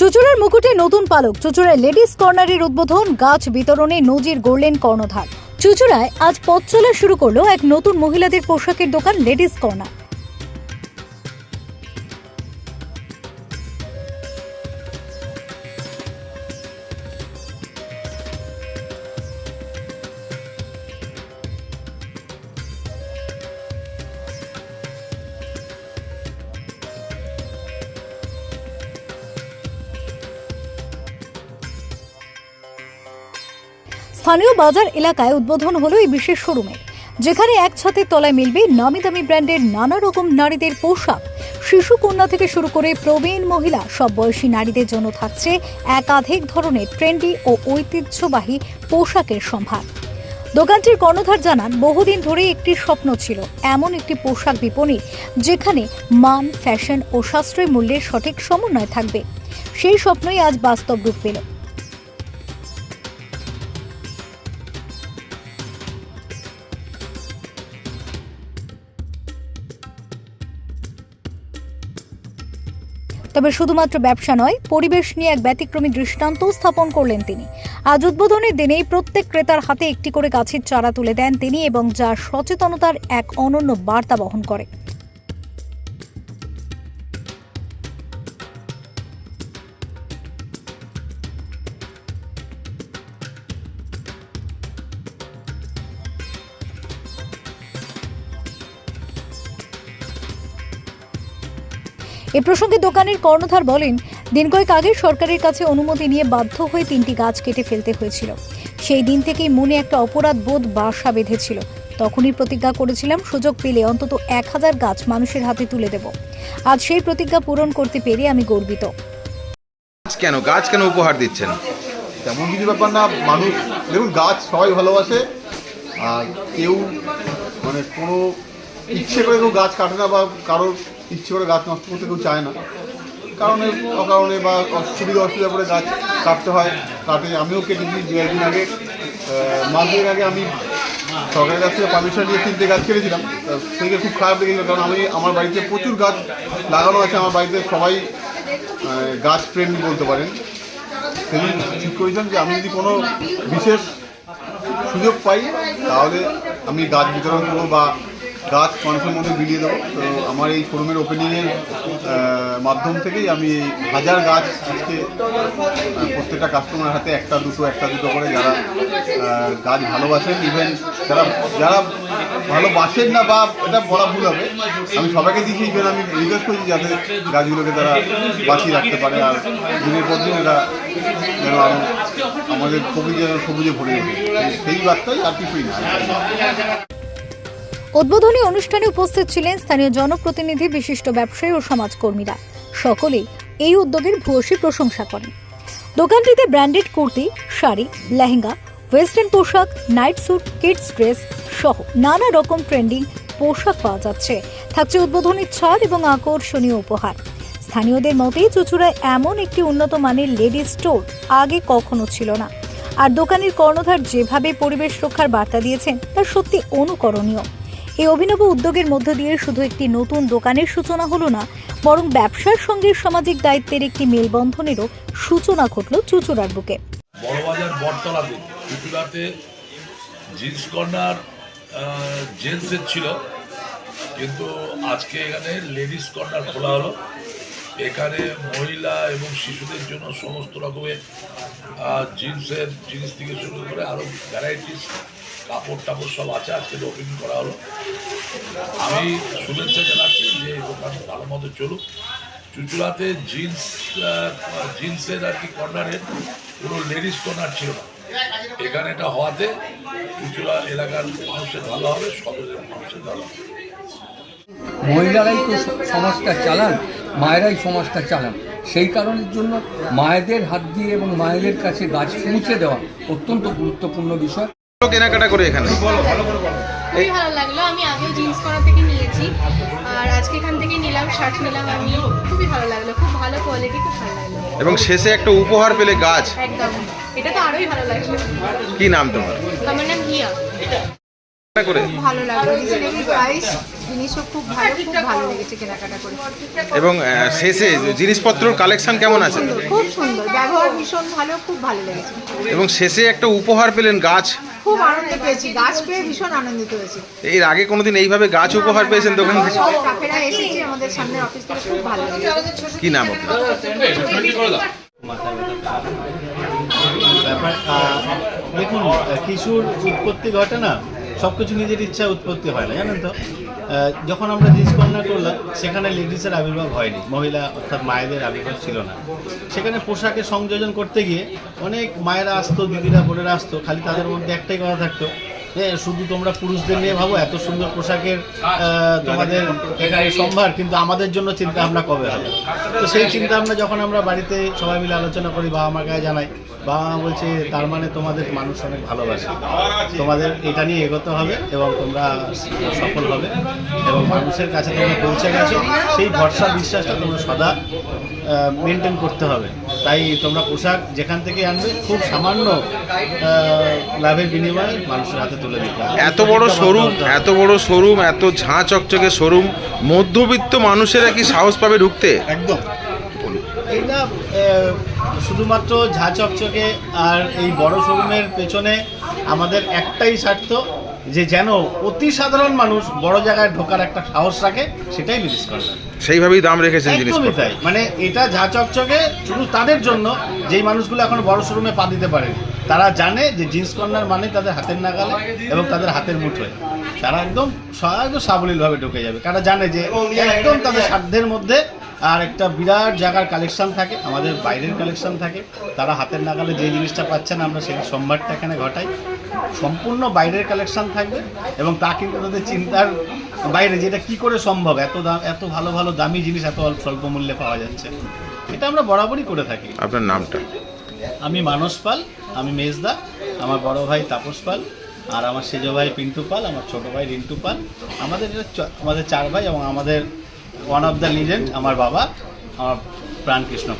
চুচুড়ার মুকুটে নতুন পালক, চুচুড়ায় লেডিস কর্নারের উদ্বোধন, গাছ বিতরণে নজির গড়লেন কর্ণধার। চুচুড়ায় আজ পথ চলা শুরু করল এক নতুন মহিলাদের পোশাকের দোকান লেডিস কর্নার। স্থানীয় বাজার এলাকায় উদ্বোধন হলো এই বিশেষ শোরুমের যেখানে এক ছাদের তলায় মিলবে নামি দামি ব্র্যান্ডের নানা রকম নারীদের পোশাক। শিশু কন্যা থেকে শুরু করে প্রবীণ মহিলা, সব বয়সী নারীদের জন্য থাকছে একাধিক ধরনের ট্রেন্ডি ও ঐতিহ্যবাহী পোশাকের সম্ভার। দোকানটির কর্ণধার জানান, বহুদিন ধরে একটি স্বপ্ন ছিল এমন একটি পোশাক বিপণী, যেখানে মান, ফ্যাশন ও সাশ্রয় মূল্যের সঠিক সমন্বয় থাকবে। সেই স্বপ্নই আজ বাস্তব রূপ পেল। তবে শুধুমাত্র ব্যবসা নয়, পরিবেশ নিয়ে এক ব্যতিক্রমী দৃষ্টান্ত স্থাপন করলেন তিনি। আজ উদ্বোধনের দিনেই প্রত্যেক ক্রেতার হাতে একটি করে গাছের চারা তুলে দেন তিনি এবং যা সচেতনতার এক অনন্য বার্তা বহন করে। এ প্রসঙ্গে দোকানের কর্ণধার বলেন দিন কয়েক আগে সরকারের কাছে অনুমতি নিয়ে বাধ্য হয়ে তিনটি গাছ কেটে ফেলতে হয়েছিল। সেই দিন থেকেই মনে একটা অপরাধ বোধ বাসা বেঁধেছিল। তখনই প্রতিজ্ঞা করেছিলাম সুযোগ পেলে অন্তত এক হাজার গাছ মানুষের হাতে তুলে দেব। আজ সেই প্রতিজ্ঞা পূরণ করতে পেরে আমি গর্বিত। কেন? গাছ কেন উপহার দিচ্ছেন? তেমন কিছু ব্যাপার না মানুষ দেখুন গাছ সবাই ভালোবাসে আর কেউ মানে কোনো ইচ্ছে করে কেউ গাছ কাটে না বা কারোর ইচ্ছে করে গাছ নষ্ট করতে কেউ চায় না। কারণে অকারণে বা অসুবিধা অসুবিধা করে গাছ কাটতে হয়। কাটে আমিও কেটেছি দু একদিন আগে। আহ, মাস দুয়েক আগে আমি সরকারের কাছ থেকে পারমিশন নিয়ে তিনটে গাছ কেটেছিলাম। থেকে খুব খারাপ লেগেছিল কারণ আমি আমার বাড়িতে প্রচুর গাছ লাগানো আছে। আমার বাড়িতে সবাই গাছ প্রেমী বলতে পারেন। সেদিন ঠিক করেছিলাম যে আমি যদি কোনো বিশেষ সুযোগ পাই তাহলে আমি গাছ বিতরণ করব বা গাছ মানুষের মধ্যে বিলিয়ে দেবো। তো আমার এই শোরুমের ওপেনিংয়ের মাধ্যম থেকেই আমি হাজার গাছ আজকে প্রত্যেকটা কাস্টমার হাতে একটা দুটো একটা দুটো করে যারা গাছ ভালোবাসেন ইভেন যারা যারা ভালোবাসেন না বা এটা বলা ভুল হবে, আমি সবাইকে দিচ্ছি ইভেন আমি রিকোয়েস্ট করছি যাতে গাছগুলোকে তারা বাঁচিয়ে রাখতে পারে আর দিনের পর দিন এটা যেন আরও আমাদের সবুজে সবুজে ভরে ওঠে। সেই বার্তাই আর কিছুই না। উদ্বোধনী অনুষ্ঠানে উপস্থিত ছিলেন স্থানীয় জনপ্রতিনিধি, বিশিষ্ট ব্যবসায়ী ও সমাজকর্মীরা। সকলেই এই উদ্যোগের ভূয়সী প্রশংসা করেন। দোকানটিতে ব্র্যান্ডেড কুর্তি, শাড়ি, লেহেঙ্গা, ওয়েস্টার্ন পোশাক, নাইট স্যুট, কিডস ড্রেস সহ নানা রকম ট্রেন্ডিং পোশাক পাওয়া যাচ্ছে। থাকছে উদ্বোধনী ছাড় এবং আকর্ষণীয় উপহার। স্থানীয়দের মতে, চুচুড়ায় এমন একটি উন্নত মানের লেডি স্টোর আগে কখনো ছিল না। আর দোকানের কর্ণধার যেভাবে পরিবেশ রক্ষার বার্তা দিয়েছেন, তা সত্যি অনুকরণীয়। এই অভিনব উদ্যোগের মধ্য দিয়ে শুধু একটি নতুন দোকানের সূচনা হলো না, বরং ব্যবসার সঙ্গে সামাজিক দায়িত্বের একটি মেলবন্ধনেরও সূচনা ঘটল চুচুড়ার বুকে। বড়বাজার বটতলাতে চুচুড়াতে জিন্স কর্নার জেন্টসের ছিল, কিন্তু আজকে এখানে লেডিস কর্নার খোলা হলো। এখানে মহিলা এবং শিশুদের জন্য সমস্ত রকমের জিন্সের জিনিস থেকে শুরু করে আরও ভ্যারাইটিস কাপড় টাপড় সব আছে, আজকে ওপেনিং করা হলো। আমি শুভেচ্ছা জানাচ্ছি যে দোকান ভালো মতো চলুক। চুচুড়াতে জিন্স জিন্সের আর কি কর্নারের কোনো লেডিস কর্নার ছিল না। এখানে এটা হওয়াতে চুচুড়া এলাকার মানুষের ভালো হবে সদরের মানুষের ভালো হবে। মহিলারাই তো সমাজটা চালান মায়েরাই সমাজটা চালান। সেই কারণের জন্য মায়েদের হাত দিয়ে এবং মায়েদের কাছে গাছ পৌঁছে দেওয়া অত্যন্ত গুরুত্বপূর্ণ বিষয়। কেনাকাটা করে এখানে। খুবই ভালো লাগল। আমি আগেও জিন্স করা থেকে নিয়েছি। আর আজকে এখান থেকে নিলাম শার্ট নিলাম আমি। খুবই ভালো লাগল। খুব ভালো কোয়ালিটি খুব ভালো লাগল। এবং শেষে একটা উপহার পেলে গাছ। একদম। এটা তো আরোই ভালো লাগল। কি নাম তোমার? আমার নাম হিয়া। করে। ভালো লাগল। প্রাইস জিনিসও খুব ভালো খুব ভালো লেগেছে কেনাকাটা করে। এবং শেষে জিনিসপত্রর কালেকশন কেমন আছে? খুব সুন্দর ব্যবহার ভীষণ ভালো খুব ভালো লেগেছে। এবং শেষে একটা উপহার পেলেন গাছ। খুব আনন্দ পেয়েছি গাছ পেয়ে ভীষণ আনন্দিত হয়েছি। এর আগে কোনোদিন এইভাবে গাছ উপহার পেয়েছেন দোকান? থেকে কাকেরা এসেছে আমাদের সামনের অফিস থেকে খুব ভালো লেগেছে। কি নাম আপনার? দেখুন কিছুর উৎপত্তি ঘটে না সব কিছু নিজের ইচ্ছা উৎপত্তি হয় না জানেন তো? যখন আমরা কর্নার করলাম, সেখানে লেডিসের আবির্ভাব হয়নি। মহিলা অর্থাৎ মায়েদের আবির্ভাব ছিল না। সেখানে পোশাকের সংযোজন করতে গিয়ে অনেক মায়েরা আসতো, দিদিরা, বোনেরা আসতো, খালি তাদের মধ্যে একটাই কথা থাকতো, যে শুধু তোমরা পুরুষদের নিয়ে ভাবো, এত সুন্দর পোশাকের তোমাদের সম্ভার, কিন্তু আমাদের জন্য চিন্তা ভাবনা কবে হবে? তো সেই চিন্তা ভাবনা যখন আমরা বাড়িতে সবাই মিলে আলোচনা করি বাবা মার কাছে জানাই বাবা মা বলছে তার মানে তোমাদের মানুষ অনেক ভালোবাসে। তোমাদের এটা নিয়ে এগোতে হবে এবং তোমরা সফল হবে এবং মানুষের কাছে তোমরা পৌঁছে গেছো। সেই ভরসা বিশ্বাসটা তোমরা সদা মেনটেন করতে হবে। তাই তোমরা পোশাক যেখান থেকে আনবে খুব সামান্য লাভের বিনিময়ে মানুষের হাতে তুলে দিতে হবে। এত বড় শোরুম এত বড় শোরুম এত ঝাঁ চকচকে শোরুম মধ্যবিত্ত মানুষেরা কি সাহস পাবে ঢুকতে? একদম। এটা শুধুমাত্র ঝা চকচকে আর এই বড় শোরুমের পেছনে আমাদের একটাই স্বার্থ যে যেন অতি সাধারণ মানুষ বড় জায়গায় ঢোকার একটা সাহস রাখে সেটাই মিস করে। সেইভাবেই দাম রেখেছেন একদমই তাই। মানে এটা ঝা চকচকে শুধু তাদের জন্য যেই মানুষগুলো এখন বড় শোরুমে পা দিতে পারে তারা জানে যে জিন্স কর্নার মানে তাদের হাতের নাগালে এবং তাদের হাতের মুঠোয়। তারা একদম একদম সাবলীলভাবে ঢুকে যাবে। কারা জানে যে একদম তাদের সাধ্যের মধ্যে আর একটা বিরাট জায়গার কালেকশন থাকে আমাদের বাইরের কালেকশন থাকে। তারা হাতের নাগালে যে জিনিসটা পাচ্ছেন আমরা সেই সম্ভারটা এখানে ঘটাই। সম্পূর্ণ বাইরের কালেকশন থাকবে এবং তা কিন্তু তাদের চিন্তার বাইরে যেটা কি করে সম্ভব এত দাম এত ভালো ভালো দামি জিনিস এত অল্প স্বল্প মূল্যে পাওয়া যাচ্ছে। এটা আমরা বরাবরই করে থাকি। আপনার নামটা? আমি মানস পাল আমি মেজদা আমার বড় ভাই তাপস পাল আর আমার সেজ ভাই পিন্টু পাল আমার ছোট ভাই রিন্টু পাল। আমাদের আমাদের চার ভাই এবং আমাদের ওয়ান অফ দ্য লিজেন্ড আমার বাবা আমার প্রাণকৃষ্ণ